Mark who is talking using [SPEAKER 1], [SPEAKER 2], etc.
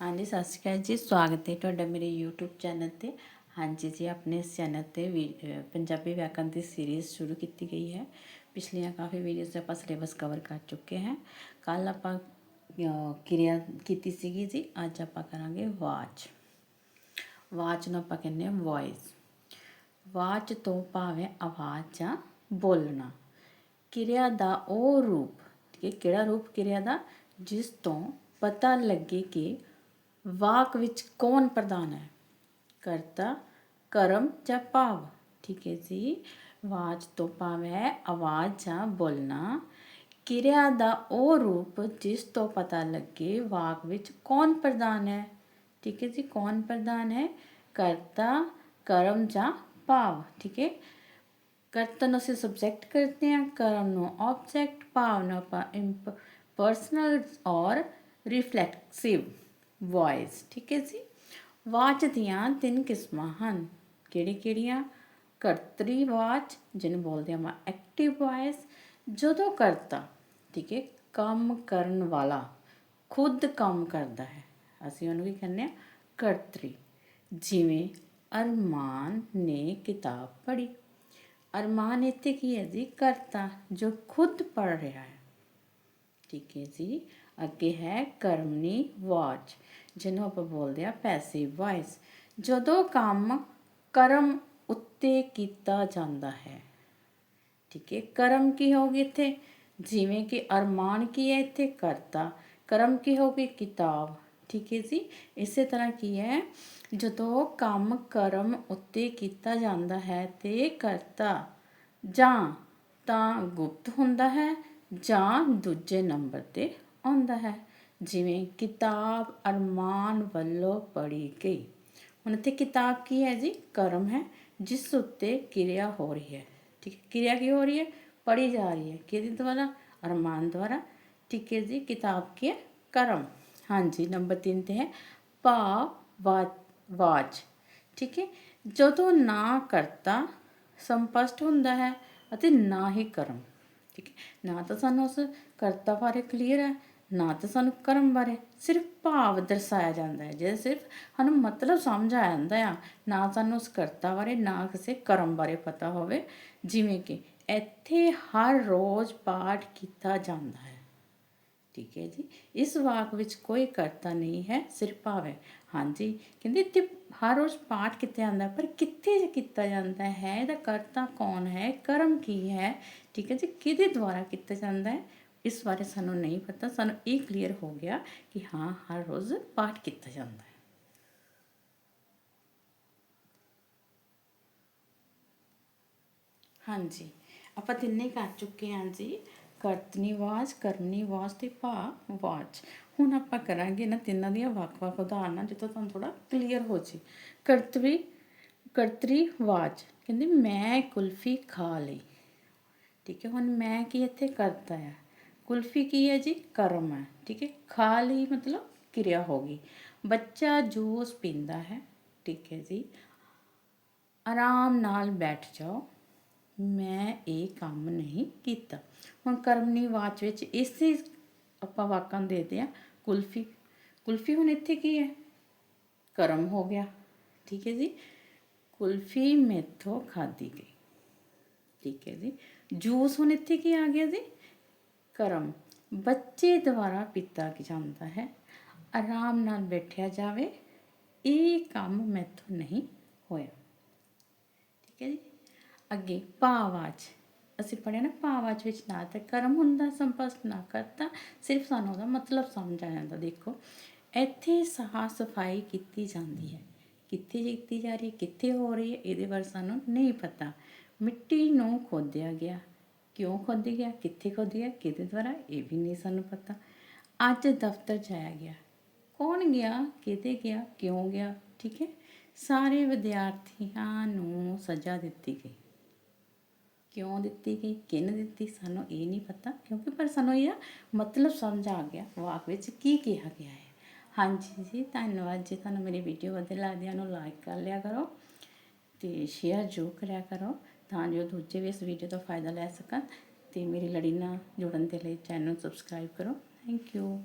[SPEAKER 1] ਹਾਂਜੀ, ਸਤਿ ਸ਼੍ਰੀ ਅਕਾਲ ਜੀ। ਸਵਾਗਤ ਹੈ ਤੁਹਾਡਾ ਮੇਰੇ YouTube ਚੈਨਲ ਤੇ। ਹਾਂਜੀ ਜੀ, ਆਪਣੇ ਇਸ ਚੈਨਲ ਤੇ ਵੀ ਪੰਜਾਬੀ ਵਿਆਕਰਨ ਦੀ ਸੀਰੀਜ਼ ਸ਼ੁਰੂ ਕੀਤੀ ਗਈ ਹੈ। ਪਿਛਲੀਆਂ ਕਾਫੀ ਵੀਡੀਓਜ਼ ਦਾ ਆਪਾਂ ਸਿਲੇਬਸ ਕਵਰ ਕਰ ਚੁੱਕੇ ਹਾਂ। ਕੱਲ ਆਪਾਂ ਕਿਰਿਆ ਕੀਤੀ ਸੀਗੀ ਜੀ। ਅੱਜ ਆਪਾਂ ਕਰਾਂਗੇ ਵਾਚ। ਵਾਚ ਨੂੰ ਆਪਾਂ ਕਹਿੰਦੇ ਹਾਂ ਵੌਇਸ ਵਾਚ ਤੋਂ ਭਾਵੇਂ ਆਵਾਜ਼ ਜਾਂ ਬੋਲਣਾ। ਕਿਰਿਆ ਦਾ ਉਹ ਰੂਪ, ਠੀਕ ਹੈ, ਕਿਹੜਾ ਰੂਪ ਕਿਰਿਆ ਦਾ? ਜਿਸ ਤੋਂ ਪਤਾ ਲੱਗੇ ਕਿ ਵਾਕ ਵਿੱਚ ਕੌਣ ਪ੍ਰਧਾਨ ਹੈ? ਕਰਤਾ, ਕਰਮ ਜਾਂ ਭਾਵ? ਠੀਕ ਹੈ ਜੀ। ਆਵਾਜ਼ ਤੋਂ ਭਾਵ ਹੈ ਆਵਾਜ਼ ਜਾਂ ਬੋਲਣਾ। ਕਿਰਿਆ ਦਾ ਉਹ ਰੂਪ ਜਿਸ ਤੋਂ ਪਤਾ ਲੱਗੇ ਵਾਕ ਵਿੱਚ ਕੌਣ ਪ੍ਰਧਾਨ ਹੈ? ਠੀਕ ਹੈ ਜੀ, ਕੌਣ ਪ੍ਰਧਾਨ ਹੈ? ਕਰਤਾ, ਕਰਮ ਜਾਂ ਭਾਵ? ਠੀਕ ਹੈ। ਕਰਤਾ ਨੂੰ ਅਸੀਂ ਸਬਜੈਕਟ ਕਰਦੇ ਹਾਂ, ਕਰਮ ਨੂੰ ਆਬਜੈਕਟ ਭਾਵ ਨੂੰ ਆਪਾਂ ਪਰਸਨਲ ਔਰ ਰਿਫਲੈਕਸਿਵ ਵੌਇਸ ਠੀਕ ਹੈ ਜੀ? ਵਾਚ ਦੀਆਂ ਤਿੰਨ ਕਿਸਮਾਂ ਹਨ। ਕਿਹੜੀ ਕਿਹੜੀਆਂ? ਕਰਤਰੀ ਵਾਚ, ਜਿਹਨੂੰ ਬੋਲਦੇ ਹਾਂ ਐਕਟਿਵ ਵੌਇਸ ਜਦੋਂ ਕਰਤਾ, ਠੀਕ ਹੈ, ਕੰਮ ਕਰਨ ਵਾਲਾ, ਖੁਦ ਕੰਮ ਕਰਦਾ ਹੈ। ਅਸੀਂ ਉਹਨੂੰ ਕੀ ਕਹਿੰਦੇ ਆ ਕਰਤਰੀ। ਜਿਵੇਂ ਅਰਮਾਨ ਨੇ ਕਿਤਾਬ ਪੜ੍ਹੀ। ਅਰਮਾਨ ਇੱਥੇ ਕੀ ਹੈ ਜੀ? ਕਰਤਾ, ਜੋ ਖੁਦ ਪੜ੍ਹ ਰਿਹਾ ਹੈ। ਠੀਕ ਹੈ ਜੀ? ਅੱਗੇ ਹੈ ਕਰਮਨੀ ਵਾਚ, ਜਿਹਨੂੰ ਆਪਾਂ ਬੋਲਦੇ ਆ ਪੈਸਿਵ ਵੌਇਸ ਜਦੋਂ ਕੰਮ ਕਰਮ ਉੱਤੇ ਕੀਤਾ ਜਾਂਦਾ ਹੈ, ਠੀਕ ਹੈ, ਕਰਮ ਕੀ ਹੋਗੀ ਇੱਥੇ? ਜਿਵੇਂ ਕਿ ਅਰਮਾਨ ਕੀ ਹੈ ਇੱਥੇ? ਕਰਤਾ। ਕਰਮ ਕੀ ਹੋਗੀ ਕਿਤਾਬ। ਠੀਕ ਹੈ ਜੀ? ਇਸੇ ਤਰ੍ਹਾਂ ਕੀ ਹੈ? ਜਦੋਂ ਕੰਮ ਕਰਮ ਉੱਤੇ ਕੀਤਾ ਜਾਂਦਾ ਹੈ ਤੇ ਕਰਤਾ, ਜਾਂ ਤਾਂ ਗੁਪਤ ਹੁੰਦਾ ਹੈ, ਜਾਂ ਦੂਜੇ ਨੰਬਰ ਤੇ ਆਉਂਦਾ ਹੈ। ਜਿਵੇਂ ਕਿਤਾਬ ਅਰਮਾਨ ਵੱਲੋਂ ਪੜ੍ਹੀ ਗਈ। ਹੁਣ ਇੱਥੇ ਕਿਤਾਬ ਕੀ ਹੈ ਜੀ? ਕਰਮ ਹੈ, ਜਿਸ ਉੱਤੇ ਕਿਰਿਆ ਹੋ ਰਹੀ ਹੈ। ਠੀਕ ਹੈ, ਕਿਰਿਆ ਕੀ ਹੋ ਰਹੀ ਹੈ? ਪੜ੍ਹੀ ਜਾ ਰਹੀ ਹੈ। ਕਿਹਦੇ ਦੁਆਰਾ? ਅਰਮਾਨ ਦੁਆਰਾ। ਠੀਕ ਹੈ ਜੀ, ਕਿਤਾਬ ਕੀ ਹੈ? ਕਰਮ। ਹਾਂਜੀ, ਨੰਬਰ 3 ਤੇ ਹੈ। ਭਾਵ ਵਾ- ਵਾਚ। ਠੀਕ ਹੈ, ਜਦੋਂ ਨਾ ਕਰਤਾ, ਸੰਪਸ਼ਟ ਹੁੰਦਾ ਹੈ ਅਤੇ ਨਾ ਹੀ ਕਰਮ। ਠੀਕ ਹੈ, ਨਾ ਤਾਂ ਸਾਨੂੰ ਉਸ ਕਰਤਾ ਬਾਰੇ ਕਲੀਅਰ ਹੈ। ਨਾ ਤਾਂ ਸਾਨੂੰ ਕਰਮ ਬਾਰੇ ਸਿਰਫ ਭਾਵ ਦਰਸਾਇਆ ਜਾਂਦਾ ਹੈ। ਜੇ ਸਿਰਫ ਸਾਨੂੰ ਮਤਲਬ ਸਮਝ ਆ ਜਾਂਦਾ ਆ, ਨਾ ਸਾਨੂੰ ਉਸ ਕਰਤਾ ਬਾਰੇ, ਨਾ ਕਿਸੇ ਕਰਮ ਬਾਰੇ ਪਤਾ ਹੋਵੇ, ਜਿਵੇਂ ਕਿ ਇੱਥੇ ਹਰ ਰੋਜ਼ ਪਾਠ ਕੀਤਾ ਜਾਂਦਾ ਹੈ। ਠੀਕ ਹੈ ਜੀ? ਇਸ ਵਾਕ ਵਿੱਚ ਕੋਈ ਕਰਤਾ ਨਹੀਂ ਹੈ, ਸਿਰਫ ਭਾਵ ਹੈ। ਹਾਂਜੀ, ਕਹਿੰਦੇ ਇੱਥੇ ਹਰ ਰੋਜ਼ ਪਾਠ ਕੀਤਾ ਜਾਂਦਾ ਪਰ ਕਿੱਥੇ ਜੇ ਕੀਤਾ ਜਾਂਦਾ ਹੈ, ਇਹਦਾ ਕਰਤਾ ਕੌਣ ਹੈ? ਕਰਮ ਕੀ ਹੈ? ਠੀਕ ਹੈ ਜੀ? ਕਿਹਦੇ ਦੁਆਰਾ ਕੀਤਾ ਜਾਂਦਾ ਹੈ? ਇਸ ਬਾਰੇ ਸਾਨੂੰ ਨਹੀਂ ਪਤਾ। ਸਾਨੂੰ ਇਹ ਕਲੀਅਰ ਹੋ ਗਿਆ ਕਿ ਹਾਂ, ਹਰ ਰੋਜ਼ ਪਾਠ ਕੀਤਾ ਜਾਂਦਾ ਹੈ। ਹਾਂਜੀ, ਆਪਾਂ ਤਿੰਨੇ ਕਰ ਚੁੱਕੇ ਹਾਂ ਜੀ। ਕਰਤਨੀ ਆਵਾਜ਼ ਕਰਮਨੀ ਆਵਾਜ਼ ਤੇ ਭਾ ਆਵਾਜ਼ ਹੁਣ ਆਪਾਂ ਕਰਾਂਗੇ ਨਾ ਤਿੰਨਾਂ ਦੀਆਂ ਵੱਖ-ਵੱਖ ਉਦਾਹਰਨਾਂ, ਜਿੱਥੋਂ ਤੁਹਾਨੂੰ ਥੋੜਾ ਕਲੀਅਰ ਹੋ ਜੇ। ਕਰਤਵੀ, ਕਰਤਰੀ ਵਾਚ, ਕਹਿੰਦੀ ਮੈਂ ਕੁਲਫੀ ਖਾ ਲਈ। ਠੀਕ ਹੈ, ਹੁਣ ਮੈਂ ਕੀ ਇੱਥੇ ਕਰਤਾ ਹੈ ਕੁਲਫੀ ਕੀ ਹੈ ਜੀ? ਕਰਮ ਹੈ, ਠੀਕ ਹੈ? ਖਾ ਲਈ ਮਤਲਬ ਕਿਰਿਆ ਹੋ ਗਈ। ਬੱਚਾ ਜੂਸ ਪੀਂਦਾ ਹੈ, ਠੀਕ ਹੈ ਜੀ। ਆਰਾਮ ਨਾਲ ਬੈਠ ਜਾਓ। ਮੈਂ ਇਹ ਕੰਮ ਨਹੀਂ ਕੀਤਾ। ਹੁਣ ਕਰਮਨੀ ਵਾਚ ਵਿੱਚ ਇਸੇ ਆਪਾਂ ਵਾਕਾਂ ਨੂੰ ਦੇਦੇ ਆ ਕੁਲਫੀ। ਕੁਲਫੀ ਹੁਣ ਇੱਥੇ ਕੀ ਹੈ? ਕਰਮ ਹੋ ਗਿਆ, ਠੀਕ ਹੈ ਜੀ। ਕੁਲਫੀ ਮੇਥੋਂ ਖਾਦੀ ਗਈ, ਠੀਕ ਹੈ ਜੀ। ਜੂਸ ਹੁਣ ਇੱਥੇ ਕੀ ਆ ਗਿਆ ਜੀ? ਕਰਮ ਬੱਚੇ ਦੁਆਰਾ ਪੀਤਾ ਜਾਂਦਾ ਹੈ। ਆਰਾਮ ਨਾਲ ਬੈਠਿਆ ਜਾਵੇ, ਇਹ ਕੰਮ ਮੈਥੋਂ ਨਹੀਂ ਹੋਇਆ। ਠੀਕ ਹੈ ਜੀ? ਅੱਗੇ ਭਾਵਾਚ। ਅਸੀਂ ਪੜ੍ਹਿਆ ਨਾ, ਭਾਵਾਚ ਵਿੱਚ ਨਾ ਤਾਂ ਕਰਮ ਹੁੰਦਾ ਸੰਪਸਤ ਨਾ ਕਰਤਾ, ਸਿਰਫ ਸਾਨੂੰ ਉਹਦਾ ਮਤਲਬ ਸਮਝ ਆ ਜਾਂਦਾ। ਦੇਖੋ, ਇੱਥੇ ਸਾਫ਼ ਸਫ਼ਾਈ ਕੀਤੀ ਜਾਂਦੀ ਹੈ। ਕਿੱਥੇ ਕੀਤੀ ਜਾ ਰਹੀ ਹੈ, ਕਿੱਥੇ ਹੋ ਰਹੀ ਹੈ, ਇਹਦੇ ਬਾਰੇ ਸਾਨੂੰ ਨਹੀਂ ਪਤਾ। ਮਿੱਟੀ ਨੂੰ ਖੋਦਿਆ ਗਿਆ। ਕਿਉਂ ਖੋਦੀ ਗਿਆ, ਕਿੱਥੇ ਖੋਦੀ ਗਿਆ, ਕਿਹਦੇ ਦੁਆਰਾ, ਇਹ ਵੀ ਨਹੀਂ ਸਾਨੂੰ ਪਤਾ। ਅੱਜ ਦਫ਼ਤਰ ਜਾਇਆ ਗਿਆ। ਕੌਣ ਗਿਆ ਕਿਤੇ ਗਿਆ, ਕਿਉਂ ਗਿਆ, ਠੀਕ ਹੈ? ਸਾਰੇ ਵਿਦਿਆਰਥੀਆਂ ਨੂੰ ਸਜ਼ਾ ਦਿੱਤੀ ਗਈ। ਕਿਉਂ ਦਿੱਤੀ ਗਈ, ਕਿਹਨੇ ਦਿੱਤੀ, ਸਾਨੂੰ ਇਹ ਨਹੀਂ ਪਤਾ, ਕਿਉਂਕਿ ਪਰ ਸਾਨੂੰ ਇਹ ਮਤਲਬ ਸਮਝ ਆ ਗਿਆ, ਵਾਕ ਵਿੱਚ ਕੀ ਕਿਹਾ ਗਿਆ ਹੈ। ਹਾਂਜੀ ਜੀ, ਧੰਨਵਾਦ ਜੀ, ਤੁਹਾਨੂੰ ਮੇਰੀ ਵੀਡੀਓ ਵਧੀਆ ਲੱਗਦੀ ਹੈ ਨੂੰ ਲਾਈਕ ਕਰ ਲਿਆ ਕਰੋ ਤੇ ਸ਼ੇਅਰ ਜੋ ਕਰਿਆ ਕਰੋ। ਤਾਂ ਜੋ ਦੂਜੇ ਵੀ ਇਸ ਵੀਡੀਓ ਤੋਂ ਫਾਇਦਾ ਲੈ ਸਕਣ ਤੇ ਮੇਰੀ ਲੜੀ ਨਾਲ ਜੁੜਨ ਦੇ ਲਈ ਚੈਨਲ ਨੂੰ ਸਬਸਕ੍ਰਾਈਬ ਕਰੋ। Thank you